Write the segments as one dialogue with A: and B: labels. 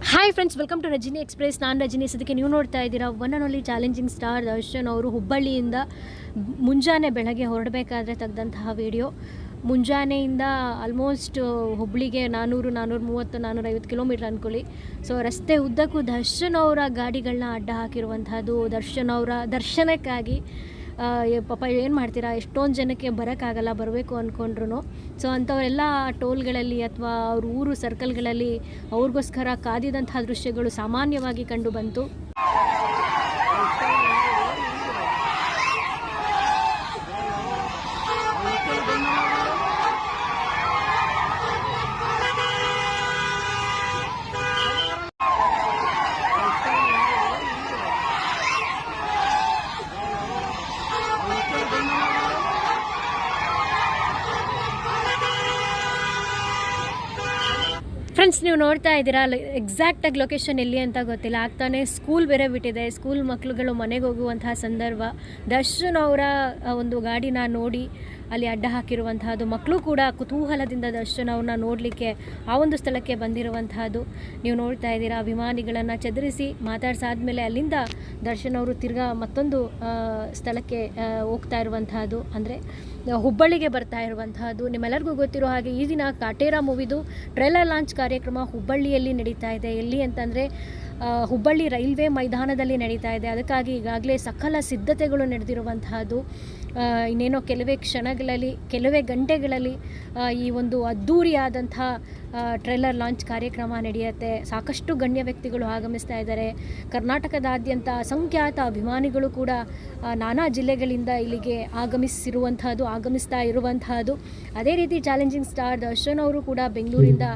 A: Hi friends welcome to Rajini express ನಾನು ರಜಿನಿ. ಸದಕ್ಕೆ ನೀವು ನೋಡ್ತಾ ಇದ್ದೀರಾ one and only challenging star Darshan ಅವರು ಹುಬ್ಬಳ್ಳಿಯಿಂದ ಮುಂಜಾನೆ ಬೆಳಗ್ಗೆ ಹೊರಡಬೇಕಾದ್ರೆ ತೆಗೆದಂತಹ ವಿಡಿಯೋ ಮುಂಜಾನೆಯಿಂದ ಆಲ್ಮೋಸ್ಟ್ ಹುಬ್ಬಳ್ಳಿಗೆ ನಾನ್ನೂರು ನಾನ್ನೂರು ಮೂವತ್ತು ನಾನ್ನೂರೈವತ್ತು ಕಿಲೋಮೀಟ್ರ್ ಅಂದ್ಕೊಳ್ಳಿ ಸೊ ರಸ್ತೆ ಉದ್ದಕ್ಕೂ ದರ್ಶನ್ ಅವರ ಗಾಡಿಗಳನ್ನ ಅಡ್ಡ ಹಾಕಿರುವಂಥದ್ದು ದರ್ಶನ್ ಅವರ ದರ್ಶನಕ್ಕಾಗಿ ಪಾಪ ಏನು ಮಾಡ್ತೀರಾ? ಎಷ್ಟೊಂದು ಜನಕ್ಕೆ ಬರೋಕ್ಕಾಗಲ್ಲ, ಬರಬೇಕು ಅಂದ್ಕೊಂಡ್ರು ಸೊ ಅಂಥವರೆಲ್ಲ ಟೋಲ್ಗಳಲ್ಲಿ ಅಥವಾ ಅವ್ರ ಊರು ಸರ್ಕಲ್ಗಳಲ್ಲಿ ಅವ್ರಿಗೋಸ್ಕರ ಕಾದಿದಂತಹ ದೃಶ್ಯಗಳು ಸಾಮಾನ್ಯವಾಗಿ ಕಂಡು ಬಂತು. ಫ್ರೆಂಡ್ಸ್ ನೀವು ನೋಡ್ತಾ ಇದ್ದೀರಾ? ಎಕ್ಸಾಕ್ಟಾಗಿ ಲೊಕೇಶನ್ ಎಲ್ಲಿ ಅಂತ ಗೊತ್ತಿಲ್ಲ. ಆಗ್ತಾನೆ ಸ್ಕೂಲ್ ಬೇರೆ ಬಿಟ್ಟಿದೆ. ಸ್ಕೂಲ್ ಮಕ್ಕಳುಗಳು ಮನೆಗೆ ಹೋಗುವಂತಹ ಸಂದರ್ಭ. ದರ್ಶನ್ ಅವರ ಒಂದು ಗಾಡಿನ ನೋಡಿ ಅಲ್ಲಿ ಅಡ್ಡ ಹಾಕಿರುವಂತಹದ್ದು. ಮಕ್ಕಳು ಕೂಡ ಕುತೂಹಲದಿಂದ ದರ್ಶನವನ್ನು ನೋಡಲಿಕ್ಕೆ ಆ ಒಂದು ಸ್ಥಳಕ್ಕೆ ಬಂದಿರುವಂತಹದ್ದು. ನೀವು ನೋಡ್ತಾ ಇದ್ದೀರಾ, ಅಭಿಮಾನಿಗಳನ್ನು ಚದುರಿಸಿ ಮಾತಾಡ್ಸಾದ್ಮೇಲೆ ಅಲ್ಲಿಂದ ದರ್ಶನ್ ಅವರು ತಿರ್ಗಾ ಮತ್ತೊಂದು ಸ್ಥಳಕ್ಕೆ ಹೋಗ್ತಾ ಇರುವಂತಹದ್ದು. ಅಂದರೆ, ಹುಬ್ಬಳ್ಳಿಗೆ ಬರ್ತಾ ಇರುವಂತಹದ್ದು. ನಿಮ್ಮೆಲ್ಲರಿಗೂ ಗೊತ್ತಿರೋ ಹಾಗೆ ಈ ದಿನ ಕಾಟೇರ ಮೂವಿದು ಟ್ರೇಲರ್ ಲಾಂಚ್ ಕಾರ್ಯಕ್ರಮ ಹುಬ್ಬಳ್ಳಿಯಲ್ಲಿ ನಡೀತಾ ಇದೆ. ಎಲ್ಲಿ ಅಂತಂದರೆ ಹುಬ್ಬಳ್ಳಿ ರೈಲ್ವೆ ಮೈದಾನದಲ್ಲಿ ನಡೀತಾ ಇದೆ. ಅದಕ್ಕಾಗಿ ಈಗಾಗಲೇ ಸಕಲ ಸಿದ್ಧತೆಗಳು ನಡೆದಿರುವಂತಹದ್ದು. ಇನ್ನೇನೋ ಕೆಲವೇ ಕ್ಷಣಗಳಲ್ಲಿ, ಕೆಲವೇ ಗಂಟೆಗಳಲ್ಲಿ ಈ ಒಂದು ಅದ್ಧೂರಿಯಾದಂಥ ಟ್ರೇಲರ್ ಲಾಂಚ್ ಕಾರ್ಯಕ್ರಮ ನಡೆಯುತ್ತೆ. ಸಾಕಷ್ಟು ಗಣ್ಯ ವ್ಯಕ್ತಿಗಳು ಆಗಮಿಸ್ತಾ ಇದ್ದಾರೆ. ಕರ್ನಾಟಕದಾದ್ಯಂತ ಅಸಂಖ್ಯಾತ ಅಭಿಮಾನಿಗಳು ಕೂಡ ನಾನಾ ಜಿಲ್ಲೆಗಳಿಂದ ಇಲ್ಲಿಗೆ ಆಗಮಿಸಿರುವಂತಹದ್ದು, ಆಗಮಿಸ್ತಾ ಇರುವಂತಹದ್ದು. ಅದೇ ರೀತಿ ಚಾಲೆಂಜಿಂಗ್ ಸ್ಟಾರ್ ದರ್ಶನ್ ಅವರು ಕೂಡ ಬೆಂಗಳೂರಿಂದ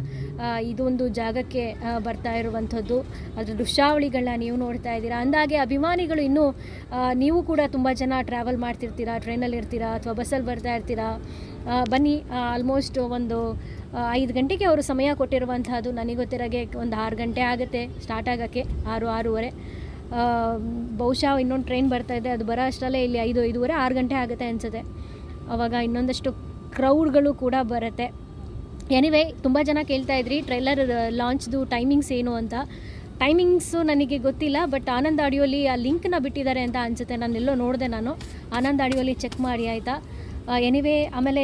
A: ಇದೊಂದು ಜಾಗಕ್ಕೆ ಬರ್ತಾ ಇರುವಂಥದ್ದು ಅದರ ದೃಶ್ಯಾವಳಿಗಳನ್ನ ನೀವು ನೋಡ್ತಾ ಇದ್ದೀರಾ. ಅಂದಾಗೆ ಅಭಿಮಾನಿಗಳು ಇನ್ನೂ ನೀವು ಕೂಡ ತುಂಬ ಜನ ಟ್ರಾವೆಲ್ ಮಾಡ್ತಿರ್ತೀರಾ ಟ್ರೈನಲ್ಲಿ ಇರ್ತೀರಾ ಅಥವಾ ಬಸ್ಸಲ್ಲಿ ಬರ್ತಾ ಇರ್ತೀರಾ? ಬನ್ನಿ ಆಲ್ಮೋಸ್ಟ್ ಒಂದು ಐದು ಗಂಟೆಗೆ ಅವರು ಸಮಯ ಕೊಟ್ಟಿರುವಂತಹದ್ದು ನನಗೆ ಗೊತ್ತಿರೋಗೆ ಒಂದು ಆರು ಗಂಟೆ ಆಗುತ್ತೆ ಸ್ಟಾರ್ಟ್ ಆಗೋಕ್ಕೆ, ಆರು, ಆರೂವರೆ. ಬಹುಶಃ ಇನ್ನೊಂದು ಟ್ರೈನ್ ಬರ್ತಾ ಇದೆ, ಅದು ಬರೋ ಅಷ್ಟರಲ್ಲೇ ಇಲ್ಲಿ ಐದು, ಐದೂವರೆ, ಆರು ಗಂಟೆ ಆಗುತ್ತೆ ಅನಿಸುತ್ತೆ. ಅವಾಗ ಇನ್ನೊಂದಷ್ಟು ಕ್ರೌಡ್ಗಳು ಕೂಡ ಬರುತ್ತೆ. ಎನಿವೇ ತುಂಬ ಜನ ಕೇಳ್ತಾ ಇದ್ರಿ ಟ್ರೈಲರ್ ಲಾಂಚ್ದು ಟೈಮಿಂಗ್ಸ್ ಏನು ಅಂತ. ಟೈಮಿಂಗ್ಸು ನನಗೆ ಗೊತ್ತಿಲ್ಲ ಬಟ್ ಆನಂದ್ ಆಡಿಯೋಲಿ ಆ ಲಿಂಕ್ನ ಬಿಟ್ಟಿದ್ದಾರೆ ಅಂತ ಅನಿಸುತ್ತೆ ನಾನು ಎಲ್ಲೋ ನೋಡಿದೆ ನಾನು. ಆನಂದ್ ಆಡಿಯೋಲಿ ಚೆಕ್ ಮಾಡಿ, ಆಯಿತಾ? ಎನಿವೇ ಆಮೇಲೆ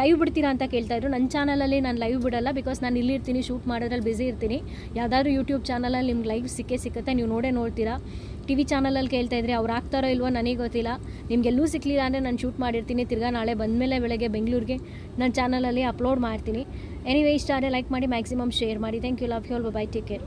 A: ಲೈವ್ ಬಿಡ್ತೀರಾ ಅಂತ ಕೇಳ್ತಾ ಇದ್ರು. ನನ್ನ ಚಾನಲಲ್ಲಿ ನಾನು ಲೈವ್ ಬಿಡಲ್ಲ ಬಿಕಾಸ್ ನಾನು ಇಲ್ಲಿರ್ತೀನಿ ಶೂಟ್ ಮಾಡೋದ್ರಲ್ಲಿ ಬ್ಯುಸಿ ಇರ್ತೀನಿ. ಯಾವುದಾದ್ರೂ ಯೂಟ್ಯೂಬ್ ಚಾನಲಲ್ಲಿ ನಿಮ್ಗೆ ಲೈವ್ ಸಿಕ್ಕೇ ಸಿಕ್ಕತ್ತೆ, ನೀವು ನೋಡೇ ನೋಡ್ತೀರಾ. ಟಿ ವಿ ಚಾನಲಲ್ಲಿ ಕೇಳ್ತಾ ಇದ್ರೆ ಅವ್ರು ಆಗ್ತಾರೋ ಇಲ್ವೋ ನನಗೆ ಗೊತ್ತಿಲ್ಲ. ನಿಮಗೆಲ್ಲೂ ಸಿಕ್ಕಲಿಲ್ಲ ಅಂದರೆ ನಾನು ಶೂಟ್ ಮಾಡಿರ್ತೀನಿ. ತಿರ್ಗಾ ನಾಳೆ ಬಂದಮೇಲೆ ಬೆಳಗ್ಗೆ ಬೆಂಗಳೂರಿಗೆ ನನ್ನ ಚಾನಲಲ್ಲಿ ಅಪ್ಲೋಡ್ ಮಾಡ್ತೀನಿ. ಎನಿವೇ ಇಷ್ಟ ಆದರೆ ಲೈಕ್ ಮಾಡಿ ಮ್ಯಾಕ್ಸಿಮಮ್ ಶೇರ್ ಮಾಡಿ. Thank you love you all bye take care